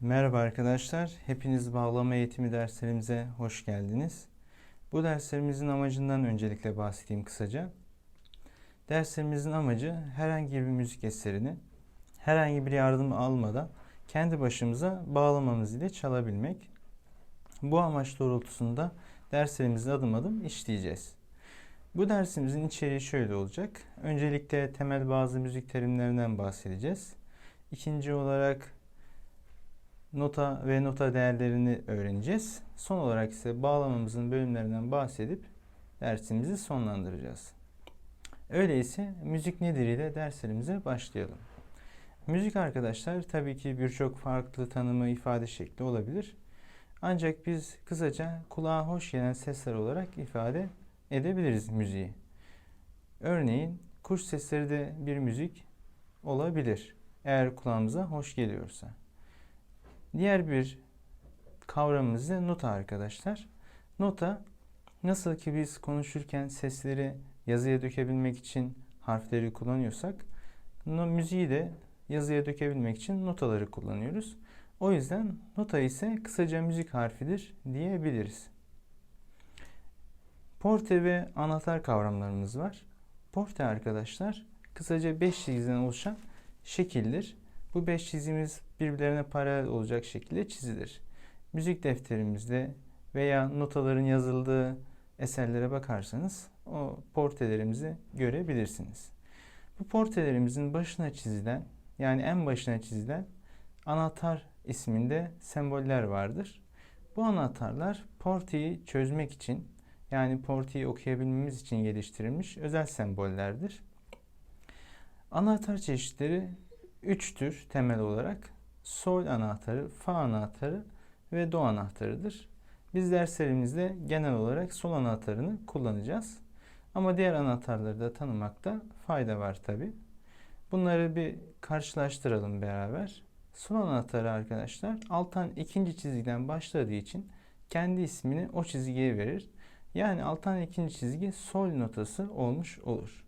Merhaba arkadaşlar, hepiniz bağlama eğitimi derslerimize hoş geldiniz. Bu derslerimizin amacından öncelikle bahsedeyim kısaca. Derslerimizin amacı herhangi bir müzik eserini herhangi bir yardım almadan kendi başımıza bağlamamız ile çalabilmek. Bu amaç doğrultusunda derslerimizi adım adım işleyeceğiz. Bu dersimizin içeriği şöyle olacak. Öncelikle temel bazı müzik terimlerinden bahsedeceğiz. İkinci olarak nota ve nota değerlerini öğreneceğiz. Son olarak ise bağlamamızın bölümlerinden bahsedip dersimizi sonlandıracağız. Öyleyse müzik nedir ile derslerimize başlayalım. Müzik arkadaşlar tabii ki birçok farklı tanımı ifade şekli olabilir. Ancak biz kısaca kulağa hoş gelen sesler olarak ifade edebiliriz müziği. Örneğin kuş sesleri de bir müzik olabilir. Eğer kulağımıza hoş geliyorsa. Diğer bir kavramımız da nota arkadaşlar. Nota nasıl ki biz konuşurken sesleri yazıya dökebilmek için harfleri kullanıyorsak müziği de yazıya dökebilmek için notaları kullanıyoruz. O yüzden nota ise kısaca müzik harfidir diyebiliriz. Porte ve anahtar kavramlarımız var. Porte arkadaşlar kısaca 5 çizgiden oluşan şekildir. Bu 5 çizgimiz birbirlerine paralel olacak şekilde çizilir. Müzik defterimizde veya notaların yazıldığı eserlere bakarsanız o portelerimizi görebilirsiniz. Bu portelerimizin başına çizilen yani en başına çizilen anahtar isminde semboller vardır. Bu anahtarlar porteyi çözmek için yani porteyi okuyabilmemiz için geliştirilmiş özel sembollerdir. Anahtar çeşitleri üçtür temel olarak. Sol anahtarı, fa anahtarı ve do anahtarıdır. Biz derslerimizde genel olarak sol anahtarını kullanacağız. Ama diğer anahtarları da tanımakta fayda var tabi. Bunları bir karşılaştıralım beraber. Sol anahtarı arkadaşlar alttan ikinci çizgiden başladığı için kendi ismini o çizgiye verir. Yani alttan ikinci çizgi sol notası olmuş olur.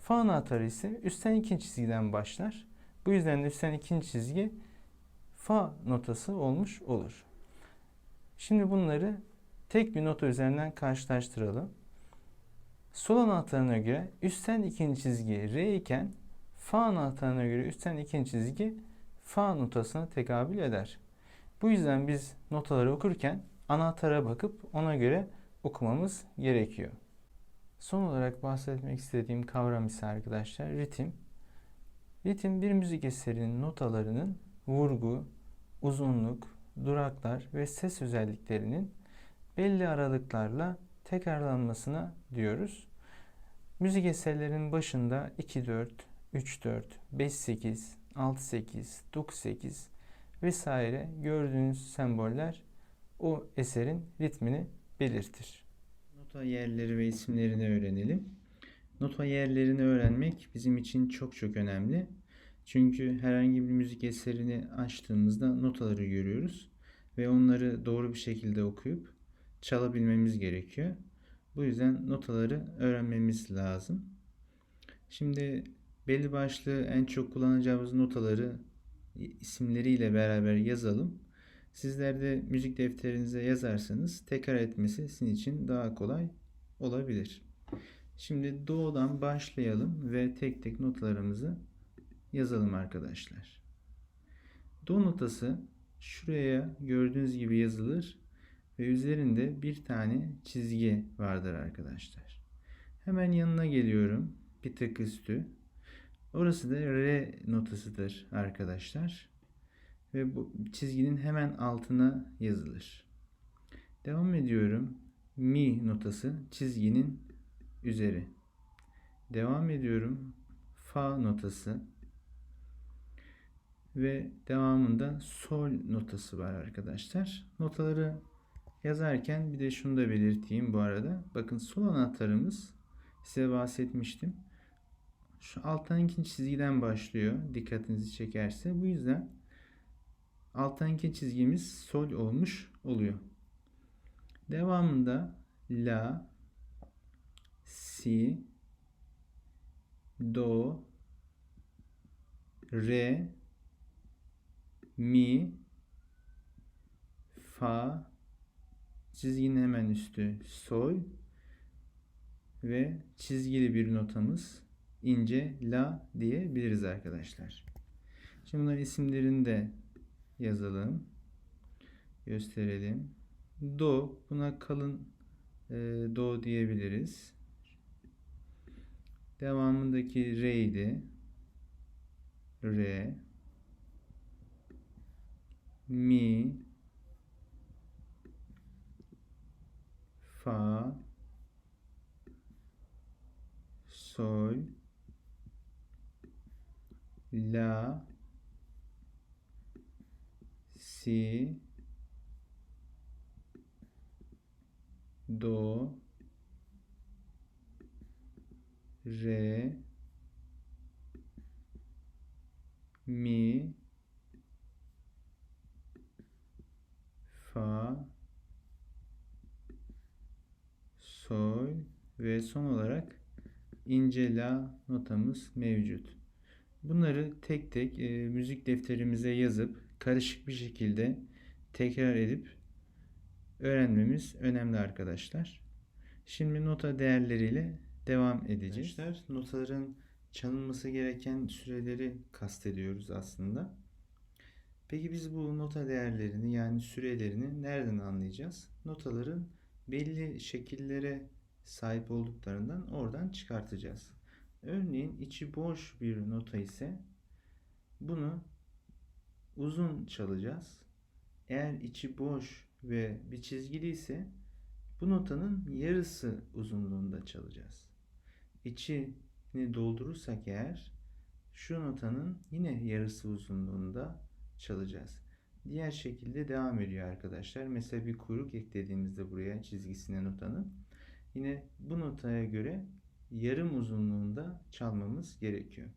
Fa anahtarı ise üstten ikinci çizgiden başlar. Bu yüzden de üstten ikinci çizgi fa notası olmuş olur. Şimdi bunları tek bir nota üzerinden karşılaştıralım. Sol anahtarına göre üstten ikinci çizgi re iken fa anahtarına göre üstten ikinci çizgi fa notasına tekabül eder. Bu yüzden biz notaları okurken anahtara bakıp ona göre okumamız gerekiyor. Son olarak bahsetmek istediğim kavram ise arkadaşlar ritim. Ritim bir müzik eserinin notalarının vurgu, uzunluk, duraklar ve ses özelliklerinin belli aralıklarla tekrarlanmasına diyoruz. Müzik eserlerinin başında 2-4, 3-4, 5-8, 6-8, 9-8 vesaire gördüğünüz semboller o eserin ritmini belirtir. Nota yerleri ve isimlerini öğrenelim. Nota yerlerini öğrenmek bizim için çok çok önemli. Çünkü herhangi bir müzik eserini açtığımızda notaları görüyoruz ve onları doğru bir şekilde okuyup çalabilmemiz gerekiyor. Bu yüzden notaları öğrenmemiz lazım. Şimdi belli başlı en çok kullanacağımız notaları isimleriyle beraber yazalım. Sizler de müzik defterinize yazarsanız tekrar etmesi sizin için daha kolay olabilir. Şimdi do'dan başlayalım ve tek tek notlarımızı yazalım arkadaşlar. Do notası şuraya gördüğünüz gibi yazılır ve üzerinde bir tane çizgi vardır arkadaşlar. Hemen yanına geliyorum. Bir tık üstü. Orası da re notasıdır arkadaşlar. Ve bu çizginin hemen altına yazılır. Devam ediyorum. Mi notası çizginin üzeri. Devam ediyorum. Fa notası ve devamında sol notası var arkadaşlar. Notaları yazarken bir de şunu da belirteyim bu arada. Bakın sol anahtarımız size bahsetmiştim. Şu alttan ikinci çizgiden başlıyor. Dikkatinizi çekerse. Bu yüzden alttan ikinci çizgimiz sol olmuş oluyor. Devamında la, si, do, re, mi fa, çizginin hemen üstü sol ve çizgili bir notamız ince la diyebiliriz arkadaşlar. Şimdi bunların isimlerini de yazalım. Gösterelim. Do buna kalın e, do diyebiliriz. Devamındaki re'ydi. Re mi fa sol la si do re mi fa sol ve son olarak ince la notamız mevcut. Bunları tek tek e, müzik defterimize yazıp karışık bir şekilde tekrar edip öğrenmemiz önemli arkadaşlar. Şimdi nota değerleriyle devam edeceğiz. Arkadaşlar notaların çalınması gereken süreleri kastediyoruz aslında. Peki biz bu nota değerlerini yani sürelerini nereden anlayacağız? Notaların belli şekillere sahip olduklarından oradan çıkartacağız. Örneğin içi boş bir nota ise bunu uzun çalacağız. Eğer içi boş ve bir çizgili ise bu notanın yarısı uzunluğunda çalacağız. İçini doldurursak eğer şu notanın yine yarısı uzunluğunda çalacağız. Diğer şekilde devam ediyor arkadaşlar. Mesela bir kuyruk eklediğimizde buraya çizgisine notanın yine bu notaya göre yarım uzunluğunda çalmamız gerekiyor.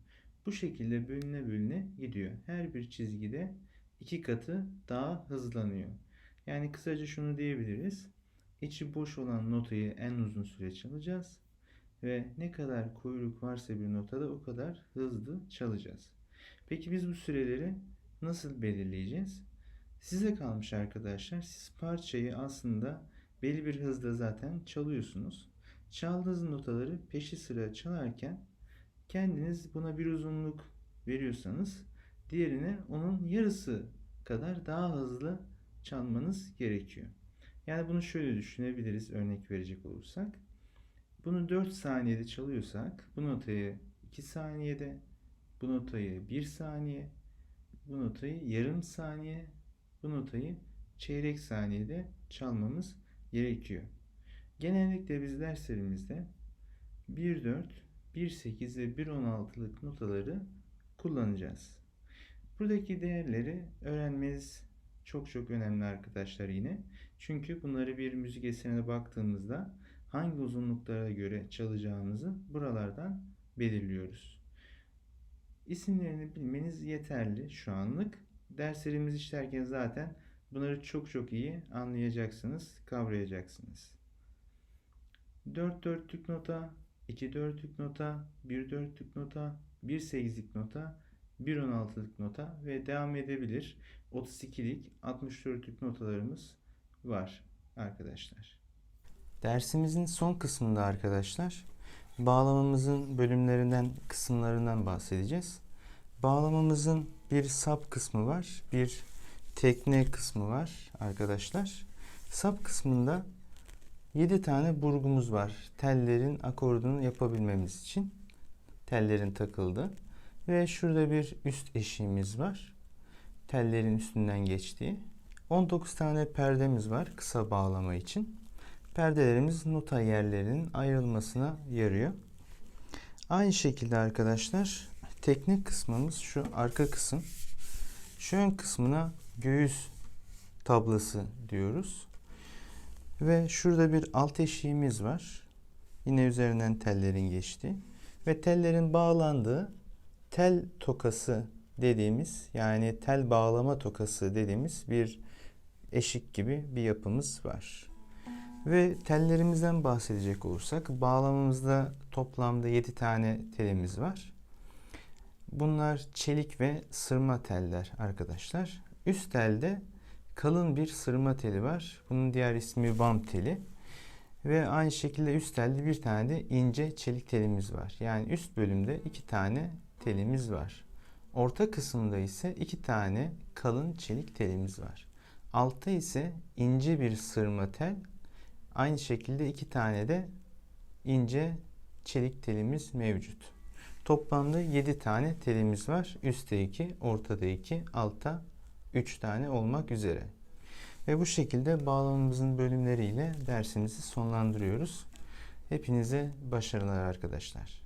Bu şekilde bölüne bölüne gidiyor. Her bir çizgide iki katı daha hızlanıyor. Yani kısaca şunu diyebiliriz. İçi boş olan notayı en uzun süre çalacağız. Ve ne kadar kuyruk varsa bir notada o kadar hızlı çalacağız. Peki biz bu süreleri nasıl belirleyeceğiz? Size kalmış arkadaşlar. Siz parçayı aslında belli bir hızda zaten çalıyorsunuz. Çaldığınız notaları peşi sıra çalarken kendiniz buna bir uzunluk veriyorsanız diğerine onun yarısı kadar daha hızlı çalmanız gerekiyor. Yani bunu şöyle düşünebiliriz örnek verecek olursak. Bunu 4 saniyede çalıyorsak bu notayı 2 saniyede, bu notayı 1 saniye, bu notayı yarım saniye, bu notayı çeyrek saniyede çalmamız gerekiyor. Genellikle biz derslerimizde 1.4, 1.8 ve 1.16'lık notaları kullanacağız. Buradaki değerleri öğrenmeniz çok çok önemli arkadaşlar yine. Çünkü bunları bir müzik eserine baktığımızda hangi uzunluklara göre çalacağımızı buralardan belirliyoruz. İsimlerini bilmeniz yeterli şu anlık. Derslerimizi işlerken zaten bunları çok çok iyi anlayacaksınız, kavrayacaksınız. 4 dörtlük nota, 2 dörtlük nota, 1 dörtlük nota, 1 sekizlik nota, 1 16'lık nota ve devam edebilir. 32'lik, 64'lük notalarımız var arkadaşlar. Dersimizin son kısmında arkadaşlar bağlamamızın bölümlerinden, kısımlarından bahsedeceğiz. Bağlamamızın bir sap kısmı var, bir tekne kısmı var arkadaşlar. Sap kısmında 7 tane burgumuz var. Tellerin akordunu yapabilmemiz için. Tellerin takıldı. Ve şurada bir üst eşiğimiz var. Tellerin üstünden geçtiği. 19 tane perdemiz var kısa bağlama için. Perdelerimiz nota yerlerinin ayrılmasına yarıyor. Aynı şekilde arkadaşlar teknik kısmımız şu arka kısım. Şu ön kısmına göğüs tablası diyoruz. Ve şurada bir alt eşiğimiz var. Yine üzerinden tellerin geçtiği ve tellerin bağlandığı tel tokası dediğimiz yani tel bağlama tokası dediğimiz bir eşik gibi bir yapımız var. Ve tellerimizden bahsedecek olursak bağlamamızda toplamda 7 tane telimiz var. Bunlar çelik ve sırma teller arkadaşlar. Üst telde kalın bir sırma teli var. Bunun diğer ismi bam teli. Ve aynı şekilde üst telde bir tane de ince çelik telimiz var. Yani üst bölümde iki tane telimiz var. Orta kısımda ise iki tane kalın çelik telimiz var. Altta ise ince bir sırma tel. Aynı şekilde iki tane de ince çelik telimiz mevcut. Toplamda 7 tane telimiz var. Üstte 2, ortada 2, altta 3 tane olmak üzere. Ve bu şekilde bağlamamızın bölümleriyle dersimizi sonlandırıyoruz. Hepinize başarılar arkadaşlar.